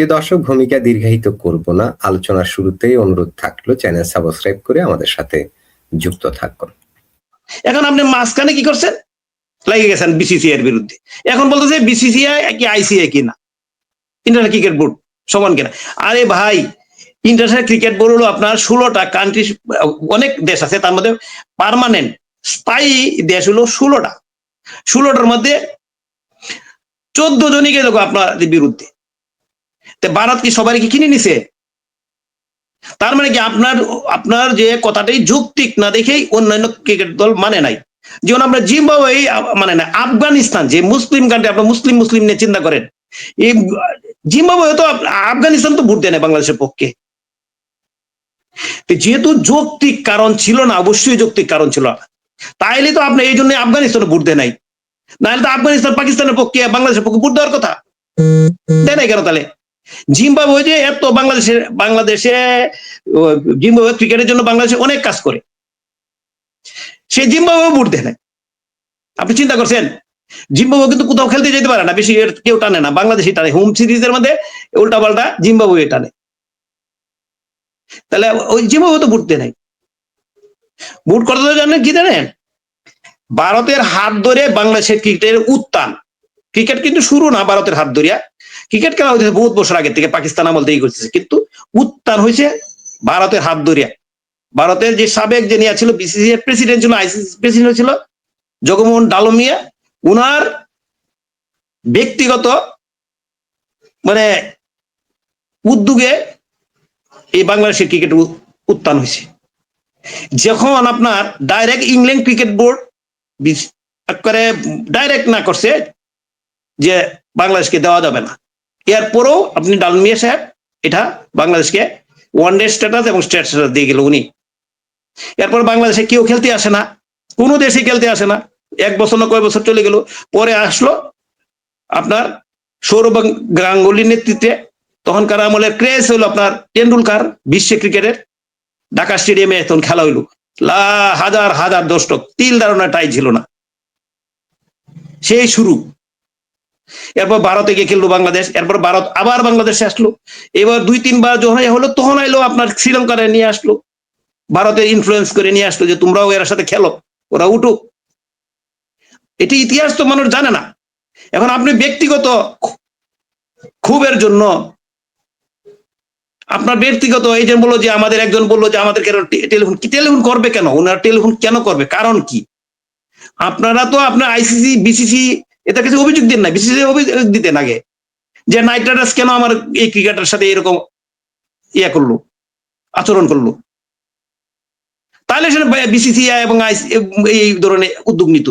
প্রিয় দর্শক, ভূমিকা দীর্ঘায়িত করব না। আলোচনার শুরুতেই অনুরোধ থাকল, চ্যানেল সাবস্ক্রাইব করে আমাদের সাথে যুক্ত থাকুন। এখন আপনি মাঝখানে কি করছেন? লাগিয়ে গেছেন বিসিসিআই এর বিরুদ্ধে। এখন বলতেছে বিসিসিআই কি আইসিআই কিনা? ইন্টারন্যাশনাল ক্রিকেট বোর্ড সমান কিনা? আরে ভাই ইন্টারন্যাশনাল ক্রিকেট বোর্ড হলো আপনার ষোলোটা কান্ট্রি অনেক দেশ আছে, তার মধ্যে পার্মানেন্ট স্থায়ী দেশ হলো ষোলোটা। ষোলোটার মধ্যে চোদ্দ জনই গেল আপনার বিরুদ্ধে। ভারত কি সবাই কি কিনে নিছে? তার মানে কি আপনার আপনার যে কথাটাই যৌক্তিক না দেখেই অন্যান্য ক্রিকেট দল মানে নাই। যেমন আমরা জিম্বাবুয়ে মানে না, আফগানিস্তান, যে মুসলিম কান্ট্রি আপনার মুসলিম মুসলিম নিয়ে চিন্তা করেন, এই জিম্বাবুয়ে তো আফগানিস্তান তো ভোট দেয় না বাংলাদেশের পক্ষে। যেহেতু যৌক্তিক কারণ ছিল না, অবশ্যই যৌক্তিক কারণ ছিল তাইলে তো আপনি এই জন্য আফগানিস্তানে ভোট দেয় নাই। নাহলে তো আফগানিস্তান পাকিস্তানের পক্ষে, বাংলাদেশের পক্ষে ভোট দেওয়ার কথা। দেয় নাই কেন তাহলে? জিম্বাবুয়ে যে এত বাংলাদেশে বাংলাদেশে জিম্বাবুয়ে ক্রিকেটের জন্য বাংলাদেশে অনেক কাজ করে। সে জিম্বাবুয়ে ভোট দেয় না আপনি চিন্তা করছেন, জিম্বাবুয়ে কিন্তু কোথাও খেলতে যেতে পারে না, বেশি কেউ টানে না। বাংলাদেশই টানে। হোম সিরিজের মধ্যে উল্টা পাল্টা জিম্বাবুয়ে টানে। তাহলে ওই জিম্বাবুয়ে তো ভোট দেয় নাই। ভোট করতে তো জানেন কি জানেন? ভারতের হাত ধরে বাংলাদেশের ক্রিকেটের উত্থান। ক্রিকেট কিন্তু শুরু না ভারতের হাত ধরিয়া। ক্রিকেট খেলা হইতেছে বহুত বছর আগে থেকে, পাকিস্তান আমল থেকেই করতেছে। কিন্তু উত্থান হয়েছে ভারতের হাত ধরিয়া। ভারতের যে সাবেক যে নিয়ে ছিল বিসিসি প্রেসিডেন্ট ছিল, আইসিসি প্রেসিডেন্ট ছিল, জগমোহন ডালমিয়া, উনার ব্যক্তিগত মানে উদ্যোগে এই বাংলাদেশের ক্রিকেট উত্থান হয়েছে। যখন আপনার ডাইরেক্ট ইংল্যান্ড ক্রিকেট বোর্ড করে ডাইরেক্ট না করছে যে বাংলাদেশকে দেওয়া যাবে না। এরপরেও আপনি ডালমিয়া সাহেব, এটা বাংলাদেশকে ওয়ান ডে স্ট্যাটাস এবং স্টেট স্ট্যাটাস দিয়ে গেল উনি। এরপর বাংলাদেশে কেউ খেলতে আসে না, কোনো দেশে খেলতে আসে না। এক বছর না কয় বছর চলে গেল, পরে আসলো আপনার সৌরভ গাঙ্গুলির নেতৃত্বে। তখনকার আমলের ক্রেজ হইল আপনার টেন্ডুলকার বিশ্ব ক্রিকেটের। ঢাকা স্টেডিয়ামে তখন খেলা হইল। লা হাজার হাজার দর্শক, তিল ধারণা টাই ছিল না। সেই শুরু। এরপর ভারতে গিয়ে খেললো বাংলাদেশ, এরপর ভারত আবার বাংলাদেশে আসলো। এবার দুই, তিনবার যখন হলো, তখন আইলো আপনার শ্রীলঙ্কারে নিয়ে আসলো। ভারতের ইনফ্লুয়েন্স করে নিয়ে আসলো যে তোমরাও এর সাথে খেলো, ওরা উঠুক। এটি ইতিহাস তো মানুষ জানে না। এখন আপনি ব্যক্তিগত ক্ষোভের জন্য আপনার ব্যক্তিগত যে বলল যে আমাদের একজন বলল যে আমাদের কেন টেলিফোন কি টেলিফোন করবে কেন? ওনার টেলিফোন কেন করবে? কারণ কি? আপনারা তো আপনার আইসিসি বিসিসি এটা কিছু অভিযোগ দিন না বিসিসি অভিযোগ দিতেন আগে যে নাইট রাইডার্স কেন আমার এই ক্রিকেটার সাথে এরকম ইয়া করল আচরণ করল? তাহলে সেটা বিসিসিআই এবং এই ধরনের উদ্যোগ নিত।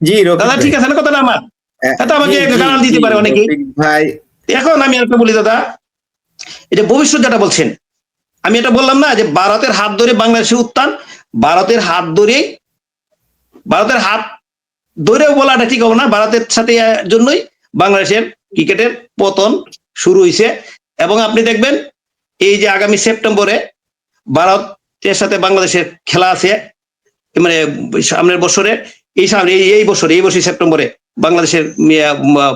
জি দাদা ঠিক আছে না? কথাটা আমার? এটা আমাকে গালাল দিতে পারে। রফিক ভাই। এখন আমি একটা বলি দাদা এটা ভবিষ্যৎ যেটা বলছেন আমি এটা বললাম না যে ভারতের হাত ধরে বাংলাদেশের উত্থান ভারতের হাত ধরে ভারতের হাত ধরেও বলাটা ঠিক হবে না। ভারতের সাথে জন্যই বাংলাদেশের ক্রিকেটের পতন শুরু হয়েছে এবং আপনি দেখবেন, এই যে আগামী সেপ্টেম্বরে ভারতের সাথে বাংলাদেশের খেলা আছে মানে সামনের বছরে, এই সামনে, এই- বছর, এই বছর সেপ্টেম্বরে বাংলাদেশের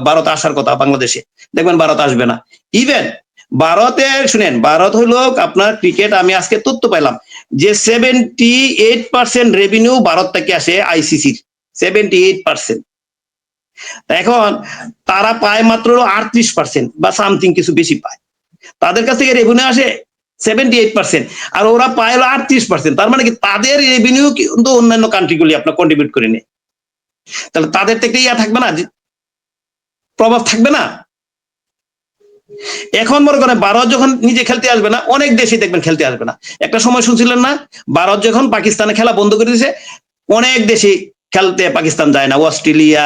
ভারত আসার কথা বাংলাদেশে। দেখবেন ভারত আসবে না। ইভেন ভারতের, শুনেন, ভারত হলো আপনার ক্রিকেট, আমি আজকে তথ্য পাইলাম। যে seventy eight percent revenue Bharat থেকে আসে আইসিসির সেভেন্টি এইট পার্সেন্ট এখন তারা পায় মাত্র আটত্রিশ পার্সেন্ট বা সামথিং কিছু বেশি পায়। তাদের কাছ থেকে রেভিনিউ আসে সেভেন্টি এইট পার্সেন্ট আর ওরা পায় হলো আটত্রিশ পার্সেন্ট তার মানে কি তাদের রেভিনিউ কিন্তু অন্যান্য কান্ট্রিগুলি আপনার কন্ট্রিবিউট করে নেয়। তাহলে তাদের থেকে ইয়া থাকবে না? প্রভাব থাকবে না? এখন মনে করেন ভারত যখন নিজে খেলতে আসবে না, অনেক দেশই দেখবেন খেলতে আসবে না। একটা সময় শুনছিলেন না ভারত যখন পাকিস্তানে খেলা বন্ধ করে দিয়েছে অনেক দেশে খেলতে পাকিস্তান যায় না। অস্ট্রেলিয়া,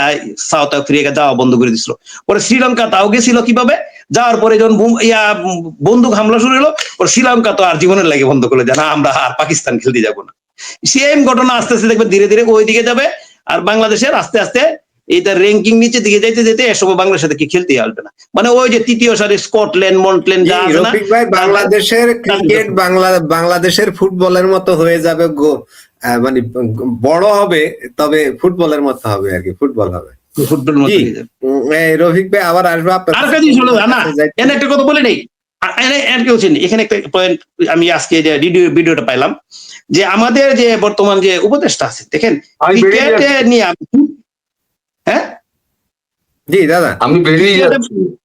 সাউথ আফ্রিকা যাওয়া বন্ধ করে দিছিল। পরে শ্রীলঙ্কা তাও গেছিল কীভাবে? যাওয়ার পরে যখন ইয়া, বন্দুক হামলা শুরু হলো, পরে শ্রীলঙ্কা তো আর জীবনের লাগে বন্ধ করে দেয় না, আমরা আর পাকিস্তান খেলতে যাব না। সেম ঘটনা আস্তে আস্তে দেখবে ধীরে ধীরে ওই দিকে যাবে, আর বাংলাদেশের আস্তে আস্তে এইটার র্যাঙ্কিং নিচে দিকে যাইতে যেতে এ সময় বাংলাদেশের সাথে কি খেলতে আসবে না। মানে ওই যে তৃতীয় সারি স্কটল্যান্ড মন্টল্যান্ড যা আছে না রফিক ভাই বাংলাদেশের ক্রিকেট বাংলা বাংলাদেশের ফুটবলের মতো হয়ে যাবে গো মানে বড় হবে তবে ফুটবলের মতো হবে আর কি ফুটবল হবে। ফুটবল মতো এই রফিক ভাই আবার আসব আপনার আর একটা জিনিস না যাই- এখানে একটা কথা বলে নেই। এনে- এখানে একটা পয়েন্ট আমি আজকে যে ভিডিও ভিডিওটা পাইলাম যে আমাদের যে বর্তমান যে উপদেষ্টা আছে দেখেন ক্রিকেট নিয়ে আমি হ্যাঁ? জি দাদা। আমি বেরিয়ে যাচ্ছি।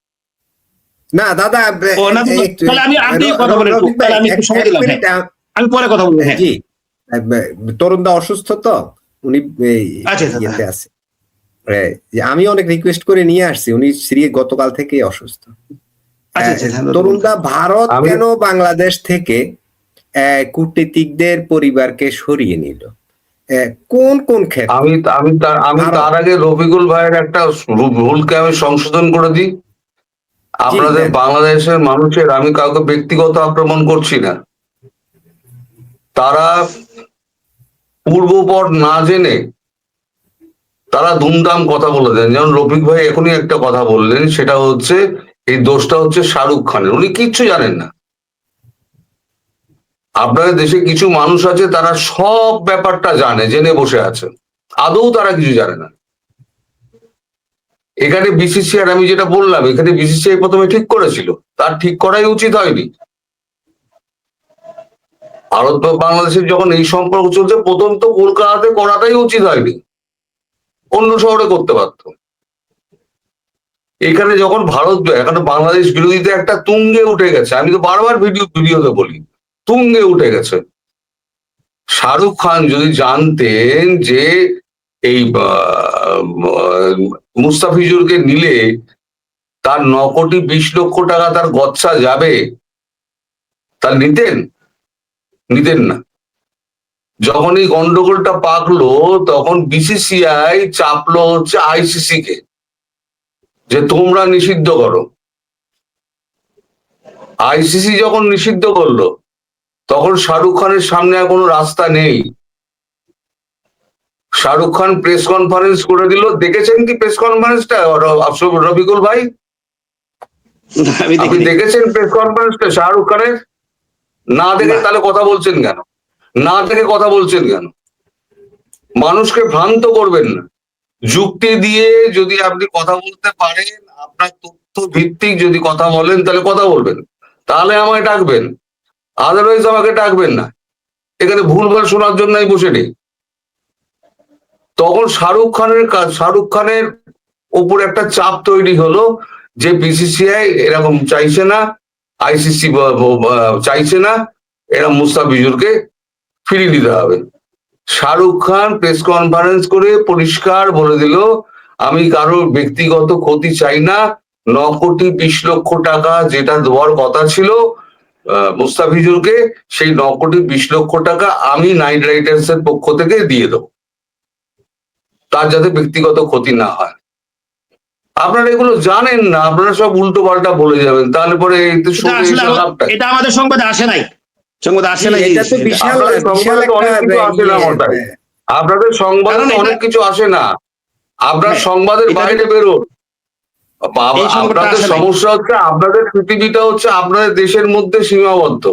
না দাদা তাহলে আমি- আপনি কথা বলেন, তাহলে আমি একটু সময় দিলাম, আমি পরে কথা বলব। হ্যাঁ। জি তরুণদা অসুস্থ তো উনি আচ্ছা, আচ্ছা, ইয়েতে আছে। যে আমি অনেক রিকোয়েস্ট করে নিয়ে আসছি উনি সিরিয়ে গতকাল থেকেই অসুস্থ। আচ্ছা, তরুণদা ভারত কেন বাংলাদেশ থেকে আহ, কূটনীতিকদের পরিবারকে সরিয়ে নিল? কোন কোন ক্ষেত্রে? আমি আমি তার আমি তার আগে রফিকুল ভাইয়ের একটা ভুলকে আমি সংশোধন করে দিই। আপনাদের বাংলাদেশের মানুষের আমি কাউকে ব্যক্তিগত আক্রমণ করছি না। তারা পূর্বপর না জেনে তারা ধুমধাম কথা বলে দেন। যেমন রফিক ভাই এখনই একটা কথা বললেন সেটা হচ্ছে এই দোষটা হচ্ছে শাহরুখ খানের। উনি কিচ্ছু জানেন না। আপনাদের দেশে কিছু মানুষ আছে, তারা সব ব্যাপারটা জানে, জেনে বসে আছে। আদৌ তারা কিছু জানে না। এখানে বিসিসিআর আমি যেটা বললাম, এখানে বিসিসিআই প্রথমে ঠিক করেছিল। তার ঠিক করাই উচিত হয়নি। ভারত বাংলাদেশের যখন এই সম্পর্ক চলছে, প্রথম তো কলকাতাতে করাটাই উচিত হয়নি। অন্য শহরে করতে পারত। এখানে যখন ভারত, এখানে বাংলাদেশ বিরোধীতে একটা তুঙ্গে উঠে গেছে। আমি তো বারবার ভিডিও, ভিডিওতে বলি। তুঙ্গে উঠে গেছে। শাহরুখ খান যদি জানতেন যে এই মুস্তাফিজুরকে নিলে তার ন কোটি বিশ লক্ষ টাকা তার গচ্ছা যাবে তা নিতেন? নিতেন না। যখন এই গন্ডগোলটা পাকলো, তখন বিসিসিআই চাপলো হচ্ছে আইসিসি কে, যে তোমরা নিষিদ্ধ করো। আইসিসি যখন নিষিদ্ধ করল তখন শাহরুখ খানের সামনে আর কোনো রাস্তা নেই। শাহরুখ খান প্রেস কনফারেন্স করে দিল। দেখেছেন কি প্রেস কনফারেন্সটা রবিকুল ভাই? আপনি দেখেছেন প্রেস কনফারেন্সটা শাহরুখ খানের? না দেখে তাহলে কথা বলছেন কেন? না দেখে কথা বলছেন কেন? মানুষকে ভ্রান্ত করবেন না। যুক্তি দিয়ে যদি আপনি কথা বলতে পারেন আপনার তথ্য ভিত্তিক যদি কথা বলেন তাহলে কথা বলবেন। তাহলে আমায় ডাকবেন। আদারওয়াইজ আমাকে ডাকবেন না। এখানে ভুলভাল শোনার জন্য আমি বসে নেই। তখন শাহরুখ খানের কাজ শাহরুখ খানের উপর একটা চাপ তৈরি হলো যে বিসিসিআই এরকম চাইছে না আইসিসি চাইছে না, এরা মুস্তাফিজুরকে ফিরিয়ে দিতে হবে। শাহরুখ খান প্রেস কনফারেন্স করে পরিষ্কার বলে দিল, আমি কারোর ব্যক্তিগত ক্ষতি চাই না ন কোটি বিশ লক্ষ টাকা যেটা দেওয়ার কথা ছিল মুস্তাফিজুরকে সেই ন কোটি বিশ লক্ষ টাকা আমি নাইট রাইডার্স এর পক্ষ থেকে দিয়ে দেবো। তার যাতে ব্যক্তিগত ক্ষতি না হয়। আপনারা এগুলো জানেন না আপনারা সব উল্টো পাল্টা বলে যাবেন। তাহলে পরে এটা আমাদের সংবাদে আসে নাই। সংবাদে আসে নাই। এটা তো বিশাল আপনাদের বিশাল সংবাদে অনেক কিছু আসে না ইয়ে, অনেক কিছু আসে না। আপনার হ্যাঁ, সংবাদের বাইরে বেরোন। আপনাদের সমস্যা হচ্ছে আপনাদের পৃথিবীটা হচ্ছে আপনাদের দেশের মধ্যে সীমাবদ্ধ।